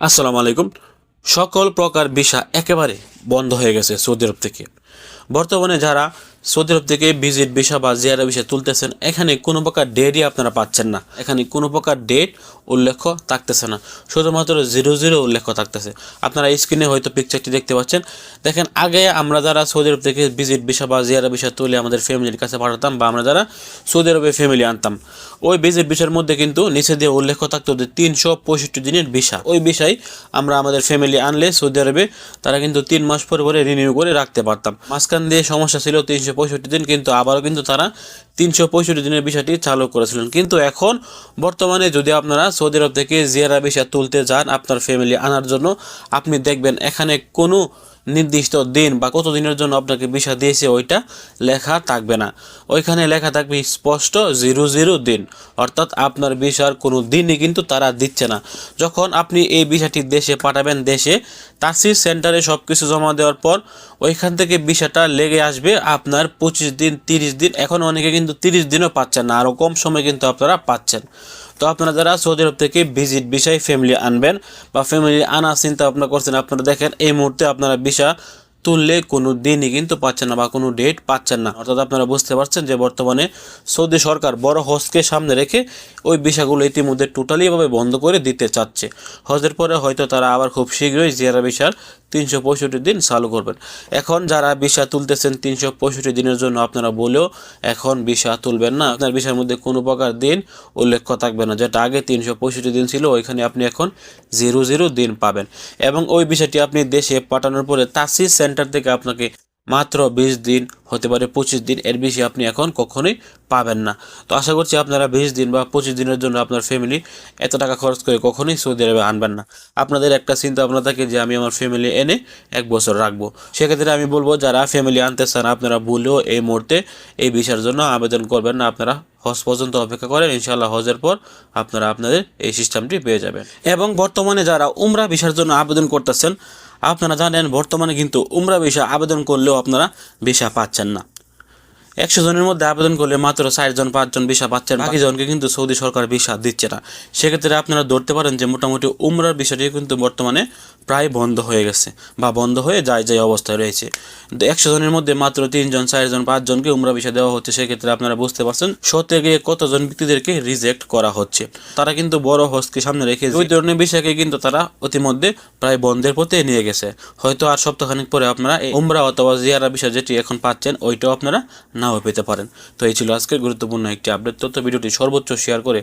আসসালামু আলাইকুম। সকল প্রকার ভিসা একেবারে বন্ধ হয়ে গেছে সৌদি আরব থেকে। বর্তমানে যারা সৌদি আরব থেকে ভিজিট ভিসা বা জিয়ারা ভিসা তুলতেছেন, এখানে কোনো প্রকার ডেটই আপনারা পাচ্ছেন না। এখানে কোনো প্রকার ডেট উল্লেখ থাকতেছে না। শুধুমাত্র জিরো জিরো উল্লেখ থাকতেছে। আপনারা স্ক্রিনে হয়তো পিকচারটি দেখতে পাচ্ছেন। দেখেন, আগে আমরা যারা সৌদি আরব থেকে ভিজিট ভিসা বা জিয়ারা ভিসা তুলে আমাদের ফ্যামিলির কাছে পাঠাতাম বা আমরা যারা সৌদি আরবে ফ্যামিলি আনতাম, ওই ভিজিট ভিসার মধ্যে কিন্তু নিচে দিয়ে উল্লেখ থাকতো যে তিনশো পঁয়ষট্টি দিনের ভিসা। ওই বিষয় আমরা আমাদের ফ্যামিলি আনলে সৌদি আরবে তারা কিন্তু তিন মাস পরে পরে রিনিউ করে রাখতে পারতাম। মাঝখান দিয়ে সমস্যা ছিল তিনশো পঁয়ষট্টি দিন কিন্তু আবারও কিন্তু তারা তিনশো পঁয়ষট্টি দিনের বিষয়টি চালু করেছিলেন। কিন্তু এখন বর্তমানে যদি আপনারা সৌদি আরব থেকে জিয়ারা ভিসা তুলতে যান আপনার ফ্যামিলি আনার জন্য, আপনি দেখবেন এখানে কোনো নির্দিষ্ট দিন বা কত দিনের জন্য আপনাকে ভিসা দিয়েছে ওইটা লেখা থাকবে না। ওইখানে লেখা থাকবে স্পষ্ট জিরো জিরো দিন। অর্থাৎ আপনার ভিসার কোনো দিনই কিন্তু তারা দিচ্ছে না। যখন আপনি এই ভিসাটি দেশে পাঠাবেন, দেশে তাসির সেন্টারে সব কিছু জমা দেওয়ার পর ওইখান থেকে ভিসাটা লেগে আসবে আপনার পঁচিশ দিন, তিরিশ দিন। এখন অনেকে কিন্তু তিরিশ দিনও পাচ্ছেন না, আরও কম সময় কিন্তু আপনারা পাচ্ছেন। তো আপনারা যারা সৌদি আরব থেকে ভিজিট বিষয় ফ্যামিলি আনবেন বা ফ্যামিলি আনার চিন্তা ভাবনা করছেন, আপনারা দেখেন এই মুহূর্তে আপনারা ভিসা তুললে কোনো দিনই কিন্তু পাচ্ছেন না বা কোনো ডেট পাচ্ছেন না। অর্থাৎ আপনারা বুঝতে পারছেন যে বর্তমানে সৌদি সরকার বড় হজকে সামনে রেখে ওই ভিসাগুলো ইতিমধ্যে টোটালিভাবে বন্ধ করে দিতে চাচ্ছে। হজের পরে হয়তো তারা আবার খুব শীঘ্রই জিয়ারা ভিসার তিনশো পঁয়ষট্টি দিন চালু করবেন। এখন যারা ভিসা তুলতেছেন তিনশো পঁয়ষট্টি দিনের জন্য আপনারা বলেও এখন ভিসা তুলবেন না। আপনার ভিসার মধ্যে কোনো প্রকার দিন উল্লেখ থাকবে না, যেটা আগে তিনশো পঁয়ষট্টি দিন ছিল, ওইখানে আপনি এখন জিরো জিরো দিন পাবেন। এবং ওই বিষয়টি আপনি দেশে পাঠানোর পরে তাসিস সেন্টার থেকে আপনাকে মাত্র বিশ দিন হতে পারে পঁচিশ দিন, এর বেশি আপনি এখন কখনোই পাবেন না। তো আশা করছি আপনারা বিশ দিন বা পঁচিশ দিনের জন্য আপনার ফ্যামিলি এত টাকা খরচ করে কখনোই সৌদি আরবে আনবেন না। আপনাদের একটা চিন্তা ভাবনা থাকে যে আমি আমার ফ্যামিলি এনে এক বছর রাখব। সেক্ষেত্রে আমি বলব, যারা ফ্যামিলি আনতে চান, আপনারা ভুলেও এই মুহূর্তে এই ভিসার জন্য আবেদন করবেন না। আপনারা হজ পর্যন্ত অপেক্ষা করেন, ইনশাআল্লাহ হজের পর আপনারা আপনাদের এই সিস্টেমটি পেয়ে যাবেন। এবং বর্তমানে যারা উমরা ভিসার জন্য আবেদন করতেছেন, আপনারা জানেন বর্তমানে কিন্তু উমরা ভিসা আবেদন করলেও আপনারা ভিসা পাচ্ছেন না একশো জনের মধ্যে আবেদন করলে মাত্র চারজন পাঁচজন ভিসা পাচ্ছেন। বাকি জনকে কিন্তু সৌদি সরকার ভিসা দিচ্ছে না। সেক্ষেত্রে আপনারা ধরতে পারেন যে মোটামুটি উমরার বিষয়টি কিন্তু বর্তমানে প্রায় বন্ধ হয়ে গেছে বা বন্ধ হয়ে যায় যায় অবস্থায় রয়েছে। একশো জনের মধ্যে মাত্র তিনজন চারজন পাঁচজনকে উমরা ভিসা দেওয়া হচ্ছে। সেক্ষেত্রে আপনারা বুঝতে পারছেন শো গিয়ে কতজন ব্যক্তিদেরকে রিজেক্ট করা হচ্ছে। তারা কিন্তু বড় হজকে সামনে রেখে ওই ধরনের বিষয়কে কিন্তু তারা অতিমধ্যে প্রায় বন্ধের পথে নিয়ে গেছে। হয়তো আর সপ্তাহখানিক পরে আপনারা এই উমরা অথবা জিয়ারা বিষয় যেটি এখন পাচ্ছেন ওইটাও আপনারা নাও পেতে পারেন। তো এই ছিল আজকের গুরুত্বপূর্ণ একটি আপডেট তথ্য। ভিডিওটি সর্বোচ্চ শেয়ার করে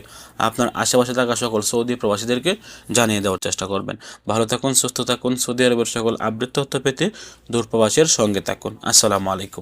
আপনার আশেপাশে থাকা সকল সৌদি প্রবাসীদেরকে জানিয়ে দেওয়ার চেষ্টা করবেন। ভালো থাকুন, সুস্থ থাকুন। সৌদি আরবের সকল আপডেট তথ্য পেতে দূরপ্রবাসের সঙ্গে থাকুন। আসসালামু আলাইকুম।